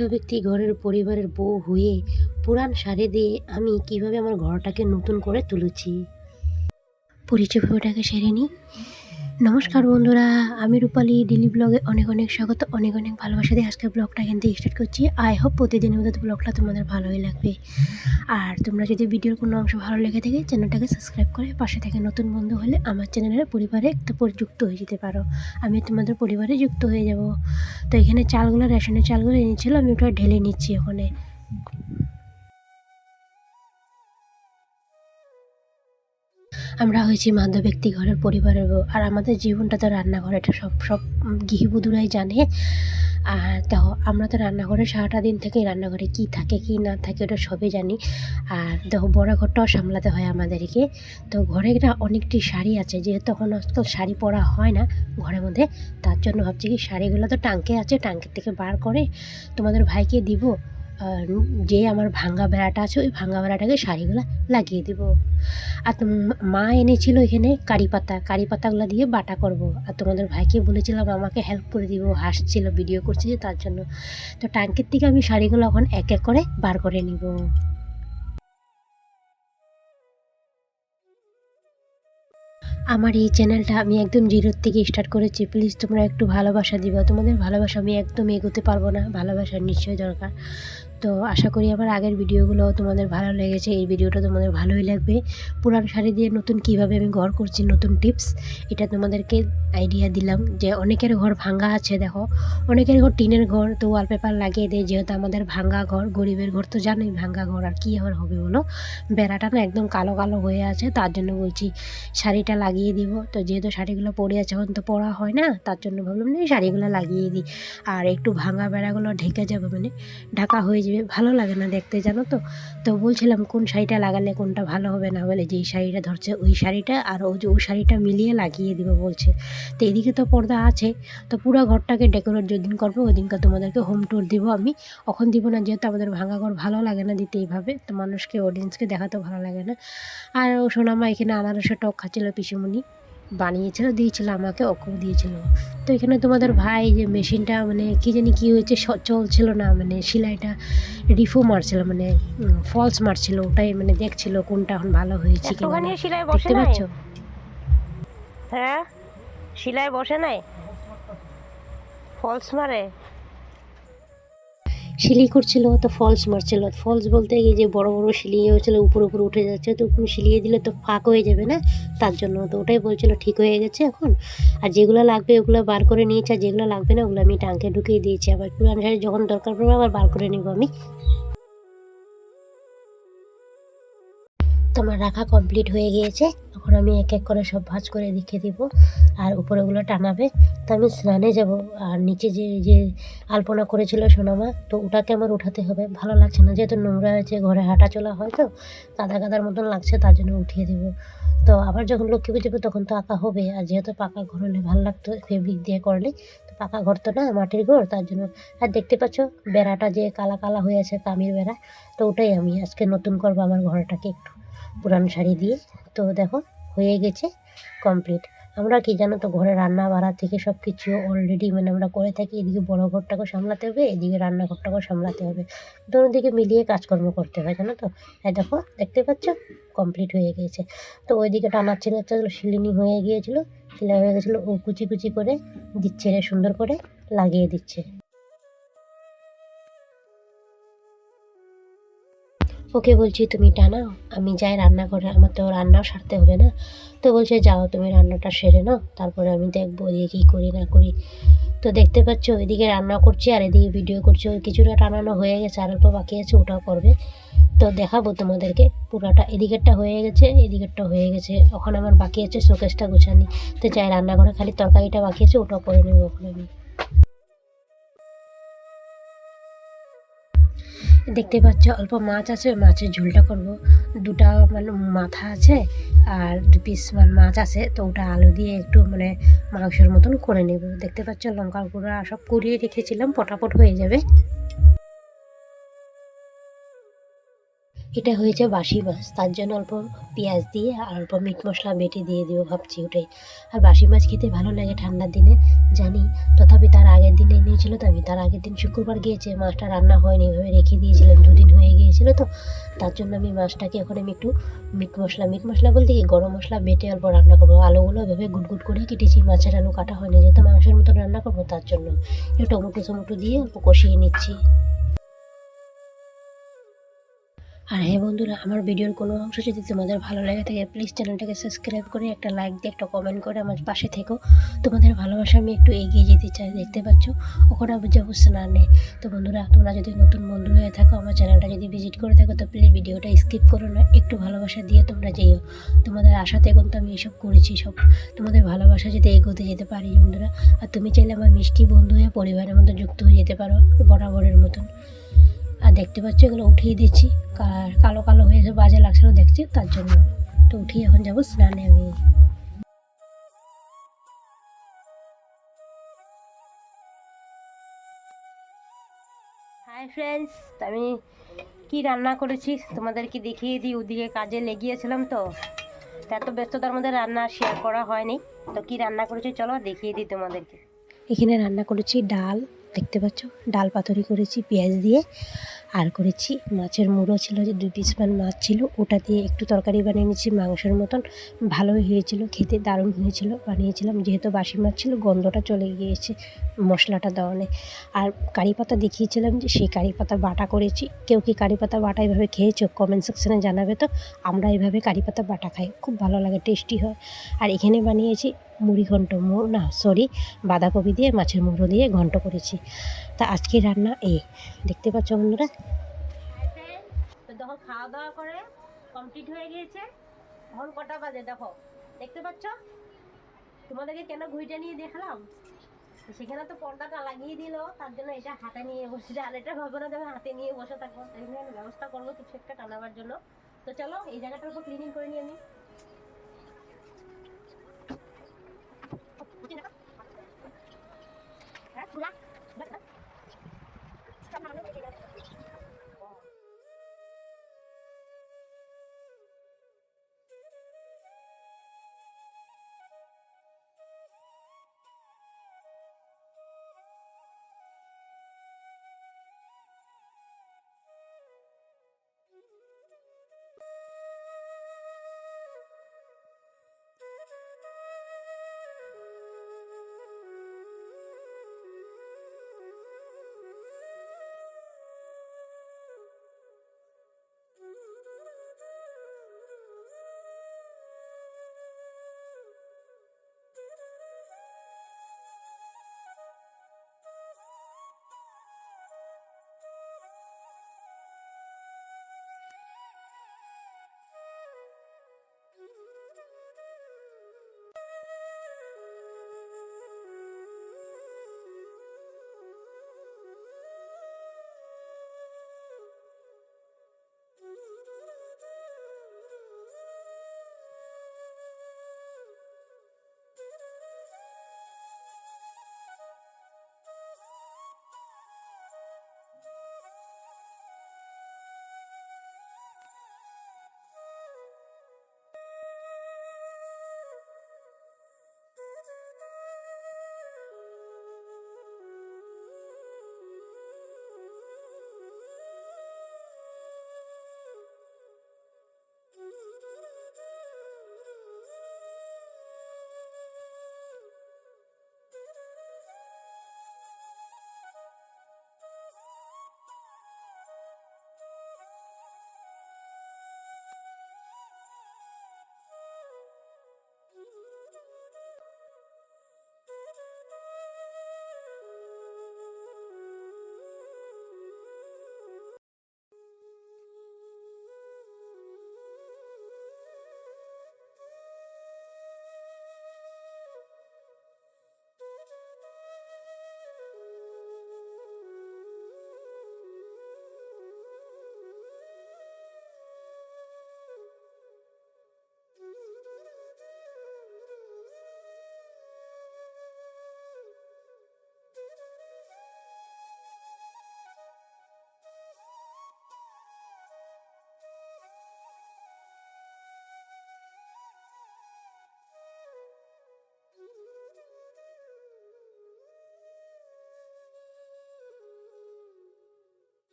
মধ্যবিত্তি ঘরের পরিবারের বউ হয়ে পুরান সারে দিয়ে আমি কীভাবে আমার ঘরটাকে নতুন করে তুলেছি? পরিচয় ভিডিওটাকে সেরে নিই নমস্কার বন্ধুরা, আমি রূপালি ডেলি ব্লগে অনেক অনেক স্বাগত, অনেক অনেক ভালোবাসা দিয়ে আজকে ব্লগটা এখান থেকে স্টার্ট করছি। আই হোপ প্রতিদিনের মতো ব্লগটা তোমাদের ভালোই লাগবে। আর তোমরা যদি ভিডিওর কোনো অংশ ভালো লেগে থাকে চ্যানেলটাকে সাবস্ক্রাইব করে পাশে থেকে নতুন বন্ধু হলে আমার চ্যানেলের পরিবারে একটু যুক্ত হয়ে যেতে পারো। আমি তোমাদের পরিবারে যুক্ত হয়ে যাব। তো এখানে চালগুলো রেশনের চালগুলো এনেছিল, আমি ওটা ঢেলে নিচ্ছি ওখানে। আমরা হয়েছি মাধ্যব্যক্তি ঘরের পরিবারের বউ। আর আমাদের জীবনটা তো রান্নাঘর, এটা সব সব গৃহবধূরাই জানে। আর দেখো, আমরা তো রান্নাঘরে সারাটা দিন থেকেই রান্নাঘরে কি থাকে, কি না থাকে, ওটা সবই জানি। আর দেখো, বড় ঘরটাও সামলাতে হয় আমাদেরকে। তো ঘরে একটা অনেকটি শাড়ি আছে, যেহেতু এখন আজকাল শাড়ি পরা হয় না ঘরের মধ্যে, তার জন্য ভাবছি কি শাড়িগুলো তো টাঙ্কে আছে, টাঙ্কের থেকে বার করে তোমাদের ভাইকে দিব। যে আমার ভাঙ্গা বেড়াটা আছে, ওই ভাঙ্গা বেড়াটাকে শাড়িগুলো লাগিয়ে দিব। আর মা এনেছিল এখানে কারি পাতা। কারি পাতাগুলো দিয়ে বাটা করব। আর তোমাদের ভাইকে বলেছিলাম আমাকে হেল্প করে দিব। হাসছিল ভিডিও করছে যে তার জন্য। তো ট্যাঙ্কের থেকে আমি শাড়িগুলো এখন এক এক করে বার করে নিব। আমার এই চ্যানেলটা আমি একদম জিরোর থেকে স্টার্ট করেছি। প্লিজ তোমরা একটু ভালোবাসা দিবা। তোমাদের ভালোবাসা আমি একদম এগোতে পারব না। ভালোবাসার নিশ্চয়ই দরকার। তো আশা করি আমার আগের ভিডিওগুলো তোমাদের ভালো লেগেছে। এই ভিডিওটা তোমাদের ভালোই লাগবে। পুরান শাড়ি দিয়ে নতুন কীভাবে আমি ঘর করছি, নতুন টিপস, এটা তোমাদেরকে আইডিয়া দিলাম যে অনেকের ঘর ভাঙ্গা আছে, দেখো। অনেকের ঘর টিনের ঘর, তো ওয়ালপেপার লাগিয়ে দেয়, যেহেতু আমাদের ভাঙ্গা ঘর, গরিবের ঘর তো জানোই ভাঙ্গা ঘর, আর কী আবার হবে বলো? বেড়াটা না একদম কালো কালো হয়ে আছে, তার জন্য বলছি শাড়িটা লাগিয়ে দিব। তো যেহেতু শাড়িগুলো পরে আছে, এখন তো পরা হয় না, তার জন্য ভাবলাম না শাড়িগুলো লাগিয়ে দিই। আর একটু ভাঙা বেড়াগুলো ঢেকে যাবে মানে ঢাকা হয়ে ভালো লাগে না দেখতে, জানো তো? তো বলছিলাম কোন শাড়িটা লাগালে কোনটা ভালো হবে না বলে, যেই শাড়িটা ধরছে ওই শাড়িটা আর ওই যে ওই শাড়িটা মিলিয়ে লাগিয়ে দিব বলছে। তো এদিকে তো পর্দা আছে, তো পুরো ঘরটাকে ডেকোরেট যেদিন করব ওই দিনকে তোমাদেরকে হোম ট্যুর দিব আমি। এখন দিব না, যেহেতু আমাদের ভাঙা ঘর ভালো লাগে না দিতে এইভাবে, তো মানুষকে অডিয়েন্সকে দেখাতেও ভালো লাগে না। আর সোনামা এখানে আনারসের টক খাচ্ছিল পিসুমণি। বানিয়েছিল দিয়েছিল আমাকে ওকেও দিয়েছিল। তো এখানে তোমাদের ভাই যে মেশিনটা মানে কী জানি কী হয়েছে চলছিল না মানে সেলাইটা রিফো মারছিল মানে ফলস মারছিল ওটাই মানে দেখছিল কোনটা এখন ভালো হয়েছে কি দেখতে পাচ্ছ? হ্যাঁ সেলাই বসে নাই? ফলস মারে? সিলি করছিল, তো ফলস মারছিল। ফলস বলতে গিয়ে যে বড় বড় শিলি হয়েছিল, উপরে উপরে উঠে যাচ্ছে, তো তুমি শিলিয়ে দিলে তো ফাঁক হয়ে যাবে না তার জন্য। তো ওটাই বলছিল, ঠিক হয়ে গেছে এখন। আর যেগুলো লাগবে ওগুলো বার করে নিয়েছে, আর যেগুলো লাগবে না ওগুলো আমি টাঙ্কে ঢুকিয়ে দিয়েছি। আবার পুরান শাড়ি যখন দরকার পড়বে, আবার বার করে নেব আমি। তোমার রাখা কমপ্লিট হয়ে গিয়েছে, এখন আমি এক এক করে সব ভাঁজ করে রেখে দিব। আর উপরেগুলো টানাবে, তো আমি স্নানে যাব। আর নিচে যে যে আলপনা করেছিল সোনামা, তো ওটাকে আমার উঠাতে হবে। ভালো লাগছে না, যেহেতু নোংরা হয়েছে, ঘরে হাঁটা চলা হয় তো কাদা কাদার মতন লাগছে, তার জন্য উঠিয়ে দেব। তো আবার যখন লক্ষ্মী পুজো তখন তো আঁকা হবে। আর যেহেতু পাকা ঘর হলে ভালো লাগতো ফেব্রিক দিয়ে করলে, তো পাকা ঘর তো না, মাটির ঘর, তার জন্য। আর দেখতে পাচ্ছ, বেড়াটা যে কালা কালা হয়ে আছে কামির বেড়া, তো ওটাই আমি। আজকে নতুন করব আমার ঘরটাকে একটু। পুরান শাড়ি দিয়ে। তো দেখো, হয়ে গেছে কমপ্লিট আমরা কি জানো তো, ঘরে রান্না বাড়া থেকে সব কিছু অলরেডি মানে আমরা করে থাকি। এদিকে বড় ঘরটাকেও সামলাতে হবে, এদিকে রান্নাঘরটাকেও সামলাতে হবে। দুটো দিকে মিলিয়ে কাজকর্ম করতে হয়, জানো তো? এই দেখো, দেখতে পাচ্ছ? কমপ্লিট হয়ে গিয়েছে তো ওইদিকে টানার ছিল শিলিনি হয়ে গিয়েছিল। সেলাই হয়ে গেছিল, ও কুচি কুচি করে দিচ্ছে রে, সুন্দর করে লাগিয়ে দিচ্ছে। ওকে বলছি, তুমি টানাও আমি যাই রান্না করে আমার তো রান্নাও সারতে হবে না। তো বলছে, যাও, তুমি রান্নাটা সেরে নাও, তারপরে আমি দেখব ওদিকে কী করি, না করি। তো দেখতে পাচ্ছ, ওইদিকে রান্না করছি, আর এদিকে ভিডিও করছি। ওই কিছুটা টানানো হয়ে গেছে, আর অল্প বাকি আছে, ওটাও করবে। তো দেখাবো তোমাদেরকে, পুরাটা এদিকেরটা হয়ে গেছে, এদিকেরটা হয়ে গেছে। ওখানে আমার বাকি আছে শোকেসটা গুছানি। তো যাই, রান্নাঘরে খালি তরকারিটা বাকি আছে, ওটাও করে নেব ওখানে আমি। দেখতে পাচ্ছ অল্প মাছ আছে, মাছের ঝোলটা করব। দুটা মানে মাথা আছে আর দু পিস মানে মাছ আছে, তো ওটা আলু দিয়ে একটু মানে মাংসের মতন করে নেব। দেখতে পাচ্ছ লঙ্কার গুঁড়া সব করিয়ে রেখেছিলাম, পটাপট হয়ে যাবে। এটা হয়েছে বাসি মাছ। তার জন্য অল্প পেঁয়াজ দিয়ে আর অল্প মিট মশলা বেটে দিয়ে দিব ভাবছি ওটাই। আর বাসি মাছ খেতে ভালো লাগে ঠান্ডার দিনে, জানি। তথাপি তার আগের দিনে নিয়েছিল তো আমি তার আগের দিন শুক্রবার গিয়েছে। মাছটা রান্না হয়নি, এভাবে রেখে দিয়েছিলাম দুদিন হয়ে গিয়েছিল তো। তার জন্য আমি মাছটাকে এখন আমি একটু মিট মশলা মিট মশলা বলতে কি, গরম মশলা বেটে অল্প রান্না করব। আলুগুলো এভাবে গুট গুট করে কেটেছি, মাছের আলু কাটা হয়নি, যেহেতু মাংসের মতো রান্না করব, তার জন্য একটু টমেটো টমেটো দিয়ে অল্প কষিয়ে নিচ্ছি। আর হ্যাঁ বন্ধুরা, আমার ভিডিওর কোনো অংশ যদি তোমাদের ভালো লাগে থাকে প্লিজ চ্যানেলটাকে সাবস্ক্রাইব করে একটা লাইক দিয়ে একটা কমেন্ট করে আমার পাশে থেকো। তোমাদের ভালোবাসা আমি একটু এগিয়ে যেতে চাই, দেখতে পাচ্ছ? ওখানে যাব স্নানে। তো বন্ধুরা, তোমরা যদি নতুন বন্ধু হয়ে থাকো, আমার চ্যানেলটা যদি ভিজিট করে থাকো, তো প্লিজ ভিডিওটা স্কিপ করো না, একটু ভালোবাসা দিয়ে তোমরা যেও। তোমাদের আশাতে এখন তো আমি এসব করেছি সব। তোমাদের ভালোবাসা যদি এগোতে যেতে পারি বন্ধুরা। আর তুমি চাইলে আমার মিষ্টি বন্ধু হয়ে পরিবারের মতো যুক্ত হয়ে যেতে পারো, বরাবরের মতন। আর দেখতে পাচ্ছ এগুলো উঠিয়ে দিচ্ছি। কালো কালো হয়ে বাজে লাগছিল দেখছি তার জন্য। তো উঠিয়ে এখন যাব স্নানে আমি। হাই ফ্রেন্ডস আমি কি রান্না করেছি তোমাদেরকে দেখিয়ে দিই ওদিকে কাজে লেগিয়েছিলাম তো। তো এত ব্যস্ততার মধ্যে রান্না শেয়ার করা হয়নি। তো কি রান্না করেছি চলো দেখিয়ে দিই তোমাদেরকে। এখানে রান্না করেছি ডাল দেখতে পাচ্ছ? ডাল পাতুরি করেছি পেঁয়াজ দিয়ে। আর করেছি। মাছের মুড়ো ছিল যে দুই পিস মান মাছ ছিল, ওটা দিয়ে একটু তরকারি বানিয়ে নিয়েছি, মাংসের মতন। ভালোই হয়েছিল, খেতে দারুণ হয়েছিল, বানিয়েছিলাম। যেহেতু বাসি মাছ ছিল, গন্ধটা চলে গিয়েছে মশলাটা দেওয়ানে। আর কারি পাতা দেখিয়েছিলাম যে সেই কারি পাতা বাটা করেছি। কেউ কি কারি পাতা বাটা এভাবে খেয়েছো? কমেন্ট সেকশানে জানাবে তো। আমরা এইভাবে কারি পাতা বাটা খাই, খুব ভালো লাগে টেস্টি হয়। আর এখানে বানিয়েছি মুড়ি ঘন্ট না সরি বাঁধাকপি দিয়ে মাছের মুড়ো দিয়ে ঘন্ট করেছি। তা আজকে রান্না এ। দেখতে পাচ্ছ বন্ধুরা খাওয়া দাওয়া করে কমপ্লিট হয়ে গিয়েছে। এখন কটা বাজে? দেখো, দেখতে পাচ্ছ? তোমাদেরকে কেন ঘুইটা নিয়ে দেখালাম? সেখানে তো পর্দাটা লাগিয়ে দিল, তার জন্য এটা হাতে নিয়ে বসে আর এটা ভাবো না হাতে নিয়ে বসে থাকব ব্যবস্থা করব কিছু একটা টানাবার জন্য। তো চলো, এই জায়গাটার উপর ক্লিনিং করে নিই আমি। হ্যাঁ।